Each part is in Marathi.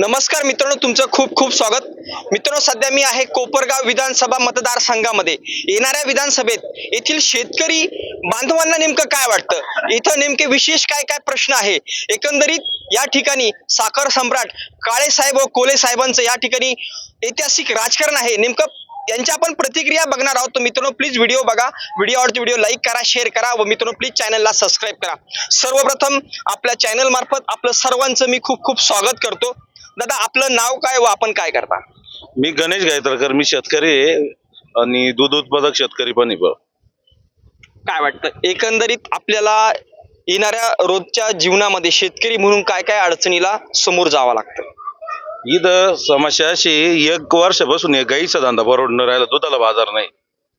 नमस्कार मित्रांनो तुमचं खूप खूप स्वागत. मित्रांनो सध्या मी आहे कोपरगाव विधानसभा मतदारसंघामध्ये. येणाऱ्या विधानसभेत येथील शेतकरी बांधवांना नेमकं काय वाटतं? इथं नेमके विशेष काय काय प्रश्न आहे? एकंदरीत या ठिकाणी साखर सम्राट काळे साहेब व कोले साहेबांचं या ठिकाणी ऐतिहासिक राजकारण आहे. नेमकं त्यांच्या आपण प्रतिक्रिया बघणार आहोत. तर मित्रांनो प्लीज व्हिडिओ बघा. व्हिडिओ आवडतो व्हिडिओ लाईक करा शेअर करा व मित्रांनो प्लीज चॅनलला सबस्क्राईब करा. सर्वप्रथम आपल्या चॅनल मार्फत आपलं सर्वांचं मी खूप खूप स्वागत करतो. दादा आपलं नाव काय व आपण काय करता? मी गणेश गायत्रकर मी शेतकरी आहे आणि दूध उत्पादक शेतकरी पण आहे बुवा. काय वाटतं? एकंदरीत आपल्याला येणाऱ्या रोजच्या जीवनामध्ये शेतकरी म्हणून काय काय अडचणीला समोर जावं लागतं? इथं समस्या अशी एक वर्षापासून हे गाईचा धंदा परवडणं राहिला दुधाला बाजार नाही.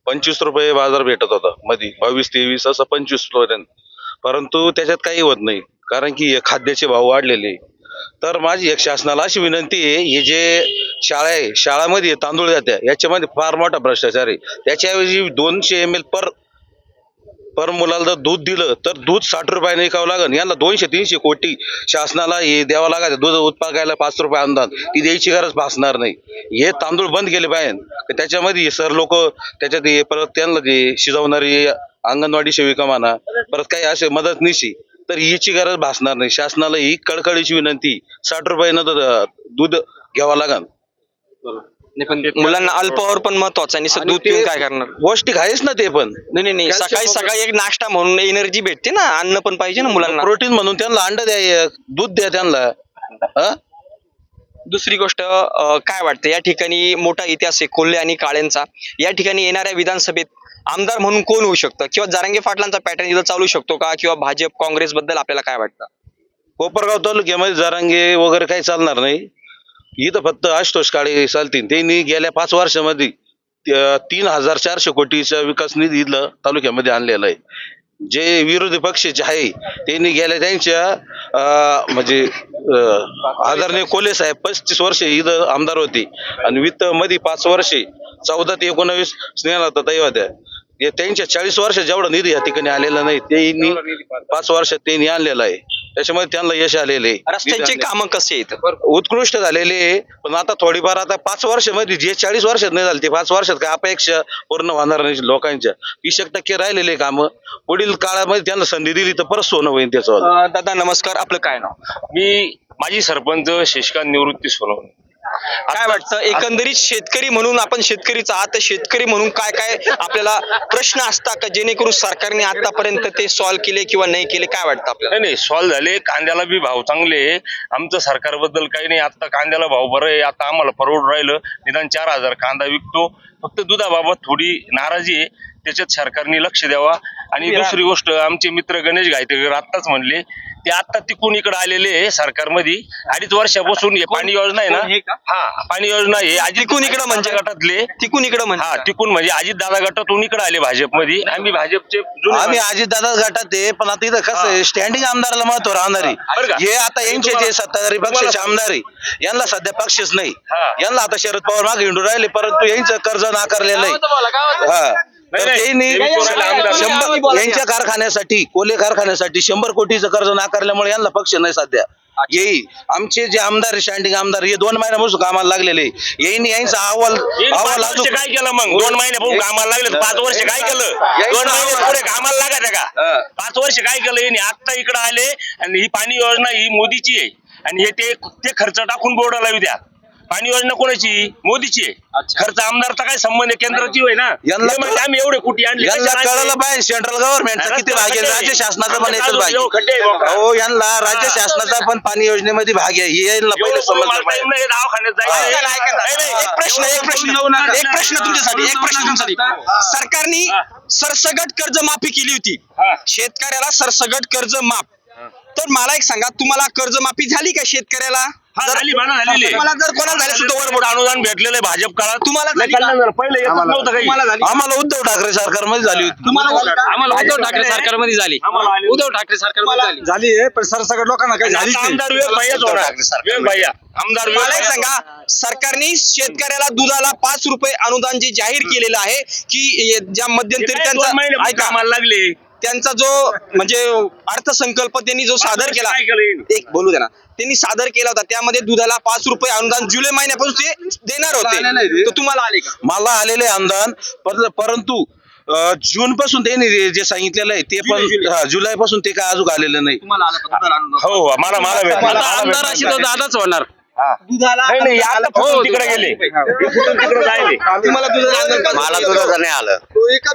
पंचवीस रुपये बाजार भेटत होता मध्ये बावीस तेवीस असं पंचवीसपर्यंत. परंतु त्याच्यात काही होत नाही कारण की हे खाद्याचे भाव वाढलेले. तर माझी एक शासनाला अशी विनंती आहे हे जे शाळा आहे शाळामध्ये तांदूळ जात्या याच्यामध्ये फार मोठा भ्रष्टाचार आहे. त्याच्याऐवजी दोनशे एम एल पर पर मुलाला जर दूध दिलं तर दूध साठ रुपयाने विकावं लागेल यांना दोनशे तीनशे कोटी शासनाला हे द्यावं लागायचं. दूध उत्पादकाला पाच रुपये अनुदान ती द्यायची गरज भासणार नाही. हे तांदूळ बंद केले पाहिजे. त्याच्यामध्ये सर लोक त्याच्यात परत त्यांना ते शिजवणारी अंगणवाडी सेविका म्हणा परत काही असे मदतनीशी तर हिची गरज भासणार नाही. शासनाला ही कळकळीची विनंती. साठ रुपयानं तर दूध घ्यावं लागेल मुलांना अल्पावर पण महत्वाचं नुसतं दूध पिऊन काय करणार? पौष्टिक आहेच ना ते पण. नाही नाही नाही. सकाळी सकाळी एक नाश्ता म्हणून एनर्जी भेटते ना. अन्न पण पाहिजे ना मुलांना. प्रोटीन म्हणून त्यांना अंड द्या एक, दूध द्या त्यांना. हा? दुसरी गोष्ट अं, काय वाटतं? या ठिकाणी मोठा इतिहास आहे कोल्हे आणि काळेंचा या ठिकाणी येणाऱ्या विधानसभेत आमदार म्हणून कोण होऊ शकतं? किंवा जारंगे पाटलांचा पॅटर्न इथं चालू शकतो का? किंवा भाजप काँग्रेस बद्दल आपल्याला काय वाटतं? कोपरगाव तालुक्यामध्ये जरांगे वगैरे काही चालणार नाही. इथं फक्त आशुतोष काळे चालतील. त्यांनी गेल्या पाच वर्षामध्ये तीन हजार चारशे कोटीचा विकास निधी इथलं तालुक्यामध्ये आणलेला आहे. जे विरोधी पक्षाचे आहे त्यांनी गेल्या त्यांच्या अं, म्हणजे आदरणीय कोले साहेब पस्तीस वर्षे इथं आमदार होते. आणि वित्त मध्ये पाच वर्षे चौदा ते एकोणावीस स्नेहला ताई होत्या. हे त्यांच्या चाळीस वर्ष जेवढा निधी या ठिकाणी आलेला नाही त्यांनी पाच वर्षात त्यांनी आणलेला आहे. त्याच्यामध्ये त्यांना यश आलेले आहे. रस्त्यांचे. कामं कसे आहेत? उत्कृष्ट झालेले आहे. पण आता थोडीफार आता पाच वर्षामध्ये जे चाळीस वर्षात नाही झाले ते पाच वर्षात काय अपेक्षा पूर्ण होणार नाही लोकांच्या. वीस एक टक्के राहिलेले कामं. पुढील काळामध्ये त्यांना संधी दिली तर परत सोनं होईल त्याचं. अं, दादा नमस्कार. आपलं काय नाव? मी माजी सरपंच शशिकांत निवृत्ती सोनवणे. काय वाटतं? एकंदरीत शेतकरी म्हणून आपण शेतकरीचा आहात शेतकरी म्हणून काय काय आपल्याला प्रश्न असतात का? जेणेकरून सरकारने आतापर्यंत ते सॉल्व्ह केले किंवा नाही केले? काय वाटतं आपल्याला? नाही नाही सॉल्व झाले. कांद्याला बी भाव चांगले. आमचं सरकारबद्दल काही नाही. आता कांद्याला भाव बरं आहे. आता आम्हाला परवड राहिलं. निदान चार हजार कांदा विकतो. फक्त दुधाबाबत थोडी नाराजी आहे. त्याच्यात सरकारने लक्ष द्यावा. आणि दुसरी गोष्ट आमचे मित्र गणेश गायतेकर आत्ताच म्हणले ते आता तिकून इकडे आलेले सरकारमध्ये. अडीच वर्षापासून हे पाणी योजना आहे हे का? ना हा पाणी योजना आहे. अजित तिकून इकडं म्हणजे? गटातले. तिकून इकडं हा म्हणजे तिकून म्हणजे अजित दादा गटातून इकडे आले भाजपमध्ये. आम्ही भाजपचे जुने आम्ही माणसं. अजितदादा गटात आहे पण आता इथं कसं आहे स्टँडिंग आमदाराला महत्त्व राहणार बरं का? आहे हे आता यांचे जे तुम्हाला- सत्ताधारी पक्षाचे आमदार आहे. यांना सध्या पक्षच नाही. हा. यांना आता शरद पवार मागे हिंडू राहिले परंतु यांचं कर्ज नाकारलेलं आहे. हा. तर नाही, शंभर यांच्या कारखान्यासाठी कोले कारखान्यासाठी शंभर कोटीचं कर्ज नाकारल्यामुळे यांना पक्ष नाही सध्या. येईल आमचे जे आमदार स्टँडिंग आमदार हे दोन महिन्यापासून कामाला लागलेले येईन यांचा अहवाल अहवाल वर्ष काय केलं मग? दोन महिन्यापासून कामाला लागले पाच वर्ष काय केलं? दोन महिने पुढे कामाला लागायचं. का? पाच वर्ष काय केलं? यांनी आता इकडे आले आणि ही पाणी योजना ही मोदीची आहे. आणि हे ते खर्च टाकून बोर्ड लावू द्या. पाणी योजना कोणाची मोदीची आहे अच्छा. खर्च आमदारचा काय संबंध आहे? केंद्राची होय ना यांना- हे म्हणते आम्ही एवढे कुठे आणले यांना कशाला कळलं आणले? पाहिजे सेंट्रल गव्हर्नमेंटचा किती भाग आहे राज्य शासनाचा पण याच्यात भाग खड्डे आहे. हो यांना राज्य शासनाचा पण पाणी योजनेमध्ये भाग आहे हे यांना एवढं पहिले करून समजलं मारता येईल पाहिजे ना, दवाखान्यात जायचं. ऐका ना, ऐका ना. नाही, नाही. एक प्रश्न एक प्रश्न एक प्रश्न तुमच्यासाठी एक प्रश्न तुमच्यासाठी सरकारने सरसगट कर्ज माफी केली होती हा. शेतकऱ्याला सरसगट कर्ज माफ तर मला एक सांगा तुम्हाला कर्जमाफी झाली का शेतकऱ्याला? हा, जर- झाली म्हणा झालेली आहे. तुम्हाला जर कोणाला झाली असेल तर वर मोठं अनुदान भेटलेलं आहे भाजप काळात. तुम्हाला झाली नाही, का? कल्याण झालं. पहिले येतच नव्हतं काही. तुम्हाला झाली आम्हाला उद्धव ठाकरे सरकारमध्ये झाली होती. तुम्हाला झाली का? आम्हाला उद्धव ठाकरे सरकारमध्ये झाली. आम्हाला आली. उद्धव ठाकरे सरकारमध्ये झाली. झाली आहे पण सरसकट लोकांना काही झालीच आता नाही. आमदार विवेक भैयाच होणार विवेक भैया आमदार विवेक मला एक भैया. सांगा सरकारने शेतकऱ्याला दुधाला पाच रुपये अनुदान जे जाहीर केलेलं आहे की ज्या मध्यंतरी काय दोन महिने त्यांचा ऐका. कामाला लागले? त्यांचा जो म्हणजे अर्थसंकल्प त्यांनी जो सादर केला? एक बोलू ना. त्यांनी सादर केला होता त्यामध्ये दुधाला पाच रुपये अनुदान जुलै महिन्यापासून ते देणार होते. तर तुम्हाला आले का? मला आलेले अनुदान पर- परंतु जून पासून त्यांनी जे- सांगितलेलं आहे ते पण हा, जुलै. पासून ते काय अजून आलेलं नाही. अनुदान? हो मला मला आमदार अशी दादाच होणार. दुधाला नाही नाही आता अनुदान- फुटून तिकडे गेले. हे फुटून तिकडे जायले? तुम्हाला दुधाला अनुदान पाच मला रुपये दुधाचं नाही आलं.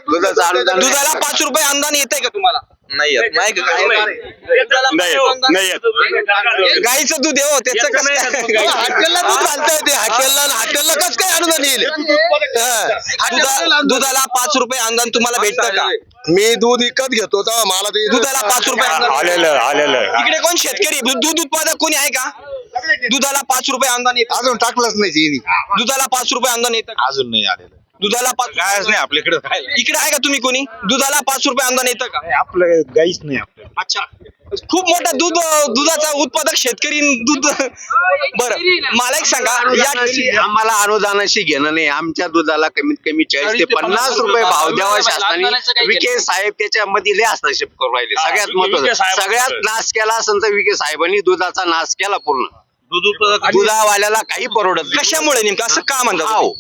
दुधाचं. दुधाला पाच रुपये अनुदान येतंय का तुम्हाला? नाही येत. नाही का? नाही येत, नाही येत. गाईचं दूध आहे हो त्याचं याचं कसं. हॉटेलला दूध घालताय ते. हॉटेलला हॉटेलला कसं काय अनुदान येईल हा. दुधा- दुधाला पाच रुपये अनुदान तुम्हाला भेटतं का? मी दूध विकत घेतो तेव्हा मला ते दुधाला पाच रुपये अनुदान आलेलं आलेलं. इकडे कोण शेतकरी? दूध उत्पादक कोणी आहे का? दुधाला पाच रुपये अनुदान येतं. अजून टाकलंच नाही दुधाला पाच रुपये अनुदान येतं? अजून नाही आलेलं. दुधाला पाच कायच नाही आपल्याकडे काय इकडे आहे का तुम्ही कोणी? दुधाला पाच रुपये अनुदान येतं का? आपलं गाईच नाही आपलं अच्छा. खूप मोठा दूध दुधाचा उत्पादक शेतकरी दूध बरं मला एक सांगा या आम्हाला अनुदानाशी घेणं नाही. आमच्या दुधाला कमीत कमी चाळीस ते पन्नास रुपये भाव द्यावा शासनाने. विखे साहेब त्याच्यामध्ये लय हस्तक्षेप करू राहिले. हा, सगळ्यात महत्वाचं. सगळ्यात नाश केला असेल तर विखे साहेबांनी दुधाचा नाश केला पूर्ण. दुधावाल्याला काही परवडत. कशामुळे नेमकं? असं का म्हणतात भाव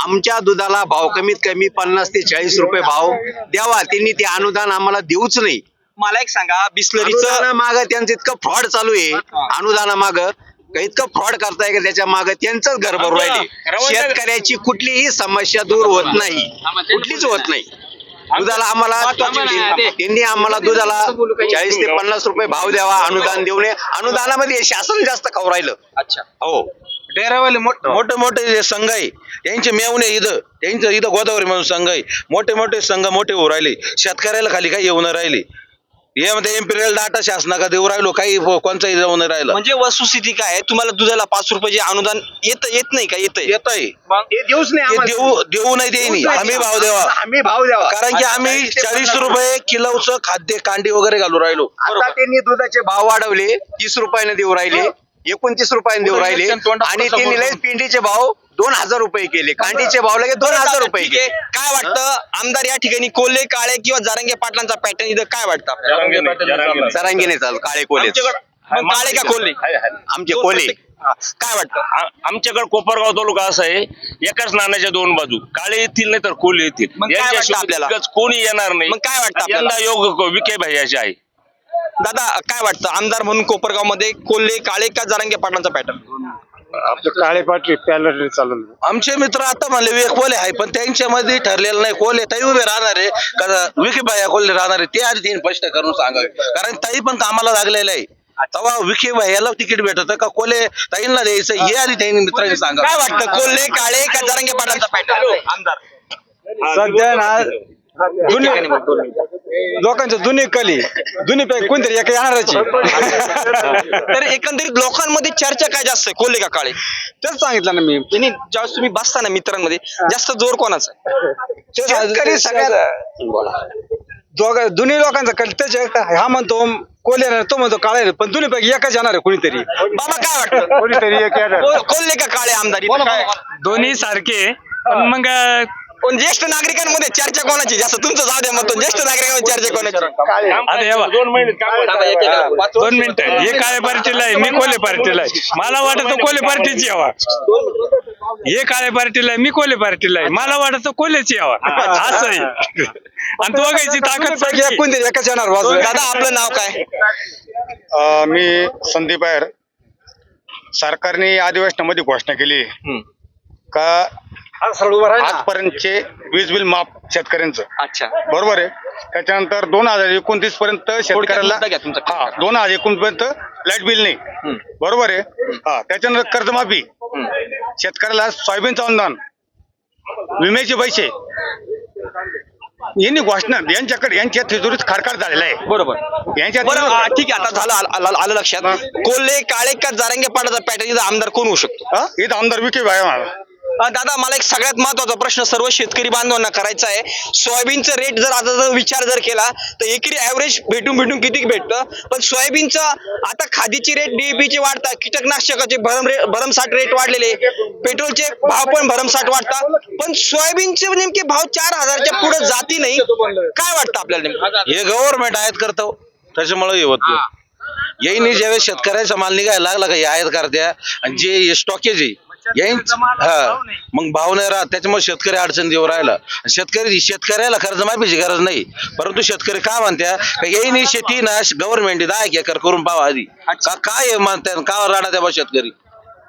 आमच्या दुधाला भाव कमीत कमी पन्नास ते चाळीस रुपये भाव द्यावा. त्यांनी ते अनुदान आम्हाला देऊच नाही. मला एक सांगा बिस्लरीचं माग त्यांचं इतकं फ्रॉड चालू आहे. अनुदाना माग इतकं फ्रॉड करताय का त्याच्या माग त्यांचंच घर भरू राहिले. शेतकऱ्याची कुठलीही समस्या दूर होत नाही. कुठलीच होत नाही. दुधाला आम्हाला त्यांनी आम्हाला दुधाला चाळीस ते पन्नास रुपये भाव द्यावा अनुदान देऊ नये अनुदानामध्ये शासन जास्त खाऊ राहिलं. अच्छा. हो. डेरावाले मोठे. मोठे जे संघ आहे यांचे मेवणे इथं त्यांचं इथं गोदावरी म्हणून संघ आहे. मोठे मोठे संघ मोठे होऊ राहिले. शेतकऱ्याला खाली काही येऊन राहिले. यामध्ये एम्पिरियल डाटा शासनाका देऊ राहिलो काही कोणताही जाऊन नाही राहिला. म्हणजे वस्तुस्थिती काय आहे? तुम्हाला दुधाला पाच रुपये अनुदान येत येत नाही का? येत येत आहे ते देऊच नाही ते आम्हाला. देऊ देऊ नाही देईनी. आम्ही भाव द्यावा आम्ही भाव द्यावा कारण की आम्ही चाळीस रुपये किलोचं खाद्य कांडी वगैरे घालू राहिलो. आता त्यांनी दुधाचे भाव वाढवले तीस रुपयाने देऊ राहिले. एकोणतीस रुपयाने देऊ राहिले. आणि त्यांनी लगेच पिंडीचे भाव दोन हजार रुपये केले. कांडीचे भाव लगेच दोन हजार रुपये. केले. काय वाटतं? आमदार या ठिकाणी कोल्हे काळे किंवा जारंगे पाटलांचा पॅटर्न इथं काय वाटतं? आपल्याला? जरांगे नाही, जरांगे नाही. सरांगीने चाल काळे कोले मग काळे का कोल्हे. आमचे कोले हा, काय वाटतं? आमच्याकडे कोपरगाव तालुका असा आहे एकाच नाण्याच्या दोन बाजू. काळे येतील नाही तर कोल्हे येतील. कोणी येणार नाही. मग काय वाटतं आपल्याला? यंदा योग विखे भैयाचे आहे. दादा काय वाटतं? आमदार म्हणून कोपरगावमध्ये कोल्हे काळे का जारंगे पाटलांचा पॅटर्न आपलं काळे पाठी पॅलर चालू. आमचे मित्र आता म्हणले विवेक कोले आहे. पण त्यांच्यामध्ये ठरलेलं नाही कोले ताई उभे राहणार आहे. का विखे भाया कोल्हे राहणार आहे ते आधी त्यांनी स्पष्ट करून सांगावे. कारण ताई पण कामाला लागलेलं आहे. तेव्हा विखे भायाला तिकीट भेटत का कोले ताईंना द्यायचं हे आधी त्यांनी मित्रांनी काय सांगा वाटतं? कोल्हे काळे का जारंगे पाटलांचा पॅटर्न आमदार. सध्या ना जुने लोकांच्या जुने कली. जुने पैकी कोणतरी एक येणारच आहे. तर एकंदरीत लोकांमध्ये चर्चा काय जास्त आहे? कोल्हे का काळे? तेच सांगितलं ना मी. त्यांनी ज्यावेळेस तुम्ही बसता ना मित्रांमध्ये जास्त जोर कोणाचा आहे? शेतकरी सगळ्यात दोघ जुने लोकांचा कल त्याच्या हा म्हणतो कोल्हे येणार, तो म्हणतो काळे येणार. पण जुने पैकी एकच येणार आहे कुणीतरी. बाबा काय वाटतं? कोणीतरी एक येणार. को- कोल्हे का काळे आमदार? इथं काय दोन्ही सारखे पण मग पण ज्येष्ठ नागरिकांमध्ये चर्चा कोणाची? जास्त तुमचं जाऊ द्या मग ज्येष्ठ नागरिकांमध्ये चर्चा कोणाची? हे बघ. दोन मिनिटं हे काळे पार्टीला आहे? मी कोले पार्टीला आहे. मला वाटत कोले पार्टीची यावा. हे काळे पार्टीला आहे? मी कोले पार्टीला आहे. मला वाटत कोलेची यावा. असं आहे आणि तो बघायची ताकद पैकी सारखी एक आहे. कोणतरी एकच येणार वाजवा दादा आपलं नाव काय? अ, मी संदीप आहेर. सरकारने अधिवेशनामध्ये घोषणा केली का आजपर्यंतचे वीज बिल माफ शेतकऱ्यांचं. अच्छा. बरोबर आहे. त्याच्यानंतर दोन हजार एकोणतीस पर्यंत शेतकऱ्याला मुद्दा घ्या तुमचा. हा दोन हजार एकोणीस पर्यंत लाइट बिल नाही. बरोबर आहे. हा त्याच्यानंतर कर्जमाफी. शेतकऱ्याला सोयाबीनचं अनुदान. विम्याचे पैसे. यांनी घोषणा यांच्याकडे यांच्या तिजोरीत खाडखाड झालेला आहे. बरोबर. यांच्या बरं ठीक आहे आता झालं आलं- आलं आलं लक्षात. कोल्हे काळे का जारंगे पाटाचा पॅटर्न इथं आमदार कोण होऊ शकतो? हा? इथं आमदार विखे भाई मला दादा मला एक सगळ्यात महत्त्वाचा प्रश्न सर्व शेतकरी बांधवांना करायचा आहे. सोयाबीनचं रेट जर आता जर विचार जर केला तर एकरी ऍव्हरेज भेटून भेटून किती भेटतं? पण सोयाबीनचं आता खादीची रेट डीएपीचे वाढतात कीटकनाशकाचे भरम रे भरमसाठ रेट वाढलेले पेट्रोलचे भाव पण भरमसाठ वाढतात पण सोयाबीनचे नेमके भाव चार हजारच्या पुढे जाती नाही. काय वाटतं आपल्याला नेमकं? हे गव्हर्नमेंट आयात करतो त्याच्यामुळे हे होत. येईन ज्यावेळेस शेतकऱ्याचा माल निघायला लागला का हे आयात करत्या. आणि जे स्टॉकेज आहे येईन हा. मग भाव नाही राहत त्याच्यामुळे शेतकरी अडचण देऊ राहिला. शेतकरी शेतकऱ्याला कर्जमाफीची गरज नाही. परंतु शेतकरी काय म्हणत्या? का येईन शेती ना गव्हर्नमेंट दहा एक एकर करून पाहा आधी का काय म्हणत्या? का राडा त्या बा शेतकरी?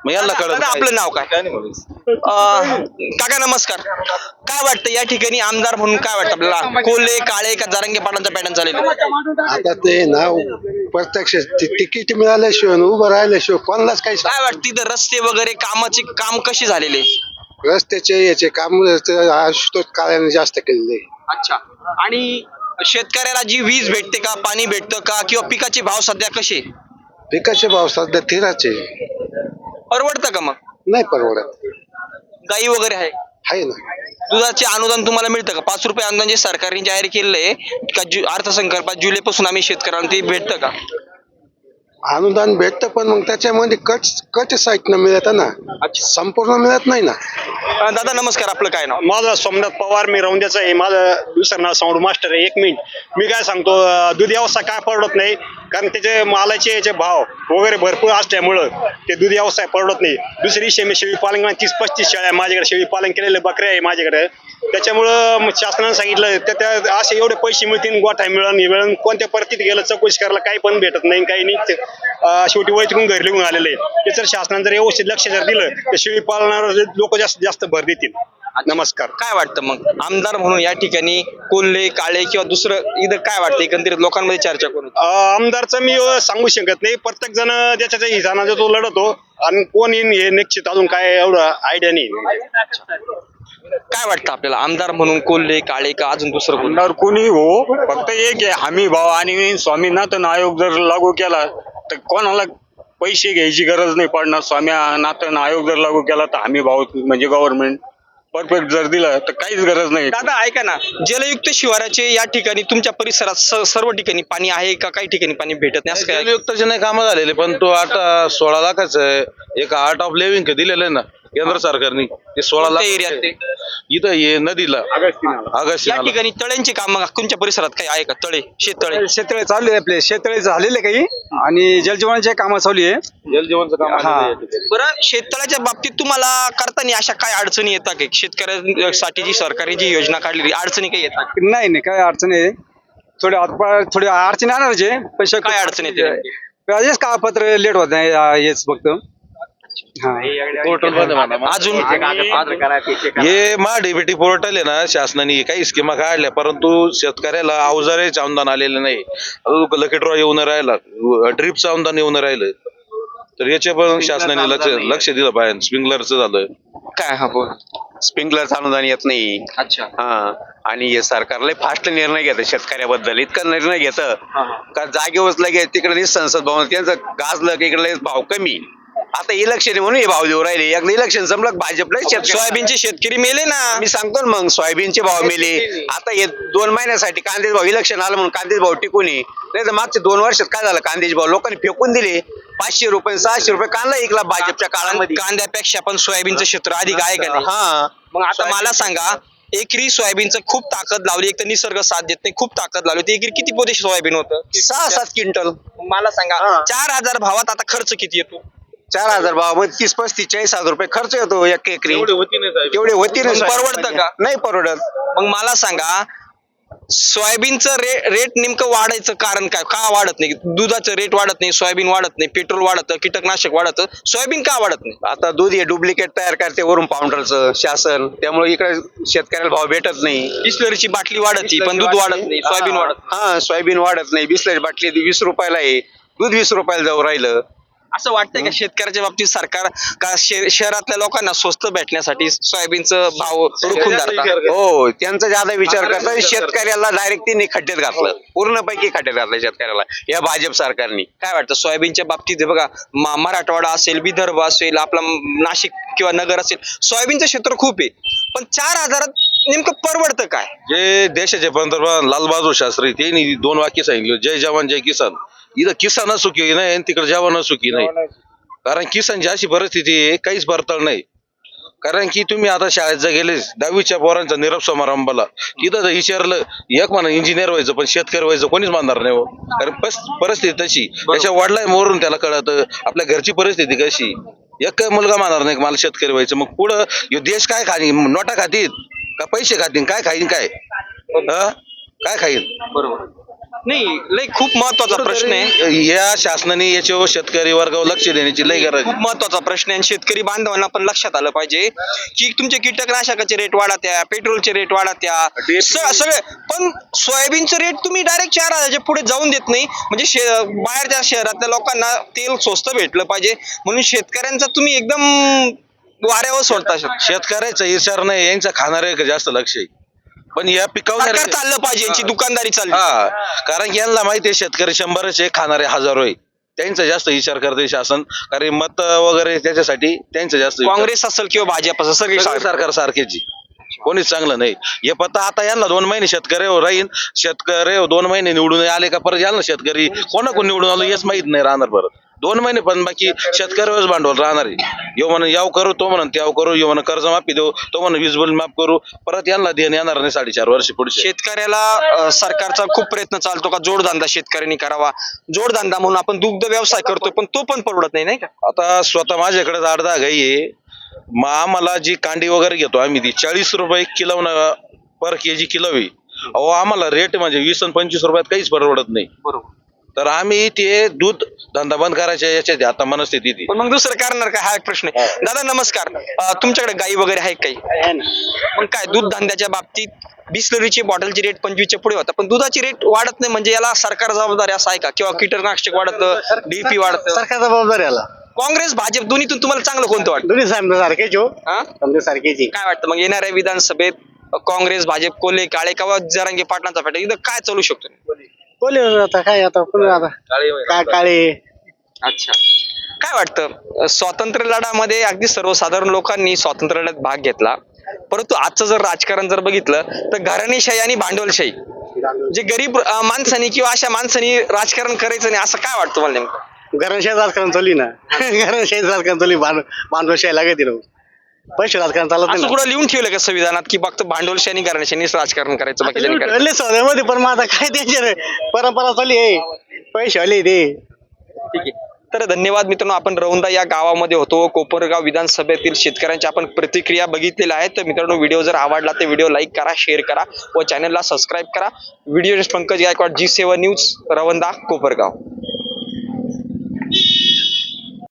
मग यांना कळत दादा, आपलं नाव काय? अं, काका नमस्कार. काय वाटतं या ठिकाणी आमदार म्हणून काय वाटतं आपल्याला? कोल्हे काळे का जारंगे पाटांचा पॅटर्न चालेल आता ते ना प्रत्यक्ष ति- तिकीट मिळाल्याशिवाय आणि उभं राहिल्याशिवाय कोणालाच काही काय वाटतं तिथं रस्ते वगैरे कामाचे काम कसे झालेले रस्त्याचे याचे काम आशुतोष काळ्याने जास्त केलेले अच्छा. आणि शेतकऱ्याला जी वीज भेटते का पाणी भेटतं का किंवा पिकाचे भाव सध्या कसे? पिकाचे भाव सध्या थिराचे परवडतं का मग? नाही परवडत. गाई वगैरे आहे? आहे ना. दुधाचे अनुदान तुम्हाला मिळतं का? पाच रुपये अनुदान जे सरकारने जाहीर केलेलं आहे का जु अर्थसंकल्पात जुलैपासून आम्ही शेतकऱ्यांना ते भेटतं का? अनुदान भेटतं पण मग त्याच्यामध्ये कट कट साईटनं मिळत ना. संपूर्ण मिळत नाही ना. अं, दादा नमस्कार आपलं काय नाव? माझं सोमनाथ पवार मी रौंद्याचा आहे. माझं दुसरं नाव साऊंड मास्टर आहे. एक मिनिट. मी काय सांगतो अं, दूध व्यवसाय काय परवडत नाही? कारण त्याचे मालाचे याचे भाव वगैरे भरपूर असल्यामुळं ते दूध व्यवसाय परवडत नाही. दुसरी शेमी मी शेळी पालन तीस पस्तीस शेळ्या माझ्याकडे शेळी पालन केलेले बकऱ्या आहे माझ्याकडे. त्याच्यामुळं शासनानं सांगितलं त्या त्या असे एवढे पैसे मिळतील गोठा मिळून हे मिळून कोणत्या परिस्थितीत गेलं चौकशी करायला काही पण भेटत नाही काही नाही. शेवटी वय तिकडून घरी लिहून आलेले आहे ते जर शासनानं जर व्यवस्थित लक्ष जर दिलं तर शेळी पालनावर लोक जास्त जास्त भर देतील. नमस्कार. काय वाटतं मग? आमदार म्हणून या ठिकाणी कोल्हे काळे किंवा दुसरं इथं काय वाटतं? एकंदरीत लोकांमध्ये चर्चा करून आमदारचं मी सांगू शकत नाही. प्रत्येक जण ज्याच्या त्या हिसानाचा तो लढतो आणि कोण येईन हे निश्चित अजून काय एवढं आयडिया नाही. काय वाटतं आपल्याला? आमदार म्हणून कोल्हे काळे का अजून दुसरं कोण? आमदार कोणी हो फक्त एक आहे हमी भाव आणि स्वामीनाथन आयोग जर लागू केला तर कोणाला पैसे घ्यायची गरज नाही पडणार. स्वामीनाथन आयोग जर लागू केला तर हमी भाव म्हणजे गव्हर्नमेंट परफेक्ट जर दिलं तर काहीच गरज नाही. दादा ऐका ना. जलयुक्त शिवाराचे या ठिकाणी तुमच्या परिसरात स- सर्व ठिकाणी पाणी आहे का? काही ठिकाणी पाणी भेटत नाही? असं काय? जलयुक्ताचे नाही कामं झालेले पण तो आता सोळा लाखाचं आहे. एक आर्ट ऑफ लिव्हिंग दिलेलं आहे ना. केंद्र सरकारने ते सोळा लाख कोणत्या ते? इथं ये नदीला या अगस्ती ठिकाणी तळ्यांची कामं तुमच्या परिसरात काही आहे का? तळे शेततळे शेततळे चालू आहे आपले. शेततळे झालेले काही. आणि जलजीवनाचे कामं चालू आहे. जलजीवनचं काम हा. आलेलं आहे या ठिकाणी. बरं शेततळ्याच्या बाबतीत तुम्हाला करताना अशा काय अडचणी येतात की? शेतकऱ्यांसाठी जी सरकारने जी योजना काढलेली अडचणी काही येतात? नाही नाही काय अडचण आहे? थोडे हातपाय थोडे अडचणी पण शक्य- काय अडचण येते? हेच कागदपत्र लेट होत नाही आ, हेच फक्त. हा पोर्टलमध्ये म्हणा. अजून हे मा डीबीटी पोर्टल आहे ना शासनाने काही स्कीमा काढल्या परंतु शेतकऱ्याला अवजारेच अनुदान आलेलं नाही. लकी ड्रॉ येऊन राहिला ड्रिपचं अनुदान येऊन राहिलं. तर याचे पण शासनाने लक्ष लक्ष दिलं पाहिजे. स्प्रिंकलरचं झालं काय हा बोल? स्प्रिंकलरचं अनुदान येत नाही. अच्छा. हा आणि हे सरकारला फास्ट निर्णय घेतं शेतकऱ्याबद्दल. इतका निर्णय घेतं. का जागेवर लगे तिकडे संसद भवन त्यांचं गाजलं की इकडे भाव कमी. आता इलेक्शन आहे म्हणून हे भाव देऊ राहिले. एकदा इलेक्शन संपलं भाजपला सोयाबीनचे शेतकरी मेले ना. मी सांगतो ना मग सोयाबीनचे भाव मेले. आता हे दोन महिन्यासाठी कांद्याचे भाव इलेक्शन आलं म्हणून कांद्याचे भाव टिकून आहे. नाही तर मागच्या दोन वर्षात काय झालं? कांद्याचे भाव लोकांनी फेकून दिले. पाचशे रुपये सहाशे रुपये कांदा ऐकला भाजपच्या काळामध्ये. कांद्यापेक्षा पण सोयाबीनचं क्षेत्र अधिक आहे का नाही? हा. मग आता मला सांगा एकरी सोयाबीनचं खूप ताकद लावली. एक तर निसर्ग साथ देत नाही खूप ताकद लावली. होती एकरी किती पोते सोयाबीन होतं? सहा सात क्विंटल. मला सांगा हा. चार हजार भावात आता खर्च किती येतो? चार हजार भावमध्ये तीस पस्तीस चाळीस हजार रुपये खर्च येतो एक एकरी. एवढे होती नाही साहेब. तेवढे होती ना मग परवडतं का? नाही परवडत. मग मला सांगा सोयाबीनचं रे रेट नेमकं वाढायचं कारण काय? का वाढत नाही? दुधाचं रेट वाढत नाही सोयाबीन वाढत नाही पेट्रोल वाढतं कीटकनाशक वाढतं. सोयाबीन का वाढत नाही? आता दूध हे डुप्लिकेट तयार करते वरून पावडरचं शासन. त्यामुळे इकडे शेतकऱ्याला भाव भेटत नाही. बिस्लरीची बाटली वाढती पण दूध वाढत नाही सोयाबीन वाढत हा सोयाबीन वाढत नाही. बिस्लरी बाटली वीस रुपयाला आहे. दूध वीस रुपयाला जाऊ राहिलं. असं वाटतंय का शेतकऱ्याच्या बाबतीत सरकार का शे- शहरातल्या लोकांना स्वस्त भेटण्यासाठी सोयाबीनचं भाव रोखून धरतात? हो त्यांचा ज्यादा विचार करतात शेतकऱ्याला डायरेक्ट त्यांनी खड्ड्यात घातलं. पूर्णपैकी खड्ड्यात घातलं शेतकऱ्याला या भाजप सरकारने. काय वाटतं सोयाबीनच्या बाबतीत हे बघा मा- मराठवाडा असेल विदर्भ असेल आपला म- नाशिक किंवा नगर असेल सोयाबीनचं क्षेत्र खूप आहे. पण चार हजारात नेमकं परवडतं काय? जे देशाचे पंतप्रधान लालबहादूर शास्त्री त्यांनी दोन वाक्य सांगितले जय जवान जय किसान. इथं किसान सुखी नाही आणि तिकडे जवान सुखी नाही. कारण किसानची अशी परिस्थिती आहे काहीच परतळ नाही. कारण की तुम्ही आता शाळेत जर गेले दहावीच्या पोरांचा निरोप समारंभाला तिथं जर विचारलं एक म्हणा इंजिनियर व्हायचं पण शेतकरी व्हायचं कोणीच मानणार नाही हो. कारण पस- परिस्थिती तशी त्याच्या वडिला मोरून त्याला कळत आपल्या घरची परिस्थिती कशी एक काय मुलगा मानणार नाही मला शेतकरी व्हायचं. मग पुढं ह्यो देश काय खाईन? नोटा खातील का पैसे खातील काय खाईन काय? हं? काय खाईन? बरोबर. नाही लय खूप महत्त्वाचा प्रश्न आहे. या शासनाने याच्यावर शेतकरी वर्गावर लक्ष देण्याची लय गरज. खूप महत्त्वाचा प्रश्न आहे आणि शेतकरी बांधवांना पण लक्षात आलं पाहिजे की तुमचे कीटकनाशकाचे रेट वाढत्या पेट्रोलचे रेट वाढत्या स- सगळे. पण सोयाबीनचं रेट तुम्ही डायरेक्ट चार हजारच्या पुढे जाऊन देत नाही. म्हणजे शे- बाहेरच्या शहरातल्या लोकांना तेल स्वस्त भेटलं पाहिजे. म्हणून शेतकऱ्यांचा तुम्ही एकदम वाऱ्यावर सोडता शेत- शेतकऱ्याचा विचार नाही यांचा खाणारे जास्त लक्ष आहे. पण या सरकार चाललं पाहिजे यांची दुकानदारी चालली. हा. कारण यांना माहिती आहे शेतकरी शंभरच आहे खाणारे हजारो आहे. त्यांचा जास्त विचार करते शासन. कारण मत वगैरे त्याच्यासाठी त्यांचा जास्त विचार. काँग्रेस असेल किंवा भाजप असेल सगळी सगळं सरकार सारखेच. कोणीच चांगलं नाही. हे पत्ता आता यांना दोन महिने शेतकरी राहीन. शेतकरी दोन महिने निवडून आले का परत याल ना शेतकरी कोणा कोण निवडून आलो हेच माहीत नाही राहणार परत. दोन महिने पण बाकी शेतकऱ्यावरच भांडवल राहणार आहे. यो म्हणून याव करू तो म्हणून त्याव करू यो म्हणून कर्ज माफी देऊ तो म्हणून वीज बिल माफ करू. परत यांना देणं येणार नाही साडेचार वर्ष पुढचे. शेतकऱ्याला अ, सरकारचा खूप प्रयत्न चालतो का जोडधंदा शेतकऱ्यांनी करावा? जोडधंदा म्हणून आपण दुग्ध व्यवसाय करतो पण तो पण परवडत नाही नाही का? आता स्वतः माझ्याकडे अर्धा गाई आहे. मग आम्हाला जी कांडी वगैरे घेतो आम्ही ती चाळीस रुपये किलो पर के जी किलो आहे. अहो आम्हाला रेट म्हणजे वीस आणि पंचवीस रुपयात काहीच परवडत नाही. बरोबर. तर आम्ही ते दूध धंदा बंद करायच्या याच्यात आहे, आता मनस्थिती ती. पण मग दुसरं करणार काय हा एक प्रश्न आहे. दादा नमस्कार. अ, तुमच्याकडे गाई वगैरे आहे काही? मग काय दूध धंद्याच्या बाबतीत बिस्लरीची बॉटलची रेट पंचवीसच्या पुढे होता. पण दुधाची रेट वाढत नाही म्हणजे याला सरकार जबाबदारी असं आहे का? किंवा कीटकनाशक वाढत डीपी वाढत? सरकार जबाबदार याला. काँग्रेस भाजप दोन्हीतून तुम्हाला चांगलं कोणतं वाटतं? दोन्ही साहेब सारखेच हो. हा? समजे सारखेच. काय वाटतं? मग येणाऱ्या विधानसभेत काँग्रेस भाजप कोल्हे काळे किंवा जरांगे पाटणाचा फॅट इथं काय चालू शकतो? बोले आता काय आता आता. काय काळे? अच्छा. काय वाटतं? स्वातंत्र्य लढ्यामध्ये अगदी सर्वसाधारण लोकांनी स्वातंत्र्य लढ्यात भाग घेतला. परंतु आजचं जर राजकारण जर बघितलं तर घराणेशाही आणि भांडवलशाही जे गरीब माणसानी किंवा अशा माणसानी राजकारण करायचं नाही असं काय वाटतं मला नेमकं? घराशाही राजकारण चालली ना. घराशाही राजकारण चालली भांडवशाही लागत ना पैसे राजकारण चालत असं नाही कुठं लिहून ठेवलं का संविधानात की फक्त भांडवलशाही घराणेशाहीनीच राजकारण करायचं बाकीच्या करायचं ठरले सौद्यामध्ये पण मग आता काय त्याचे परंपरा चालली आहे. पैसे आले ते. ठीक आहे. तर धन्यवाद मित्रांनो आपण रौंदा या गावामध्ये होतो. कोपरगाव विधानसभेतील शेतकऱ्यांच्या आपण प्रतिक्रिया बघितलेल्या आहेत. तर मित्रांनो व्हिडिओ जर आवडला तर व्हिडिओ लाईक करा शेअर करा व चॅनलला सबस्क्राईब करा. Video Pankaj Gaikwad G seven news Ravanda Kopargaon.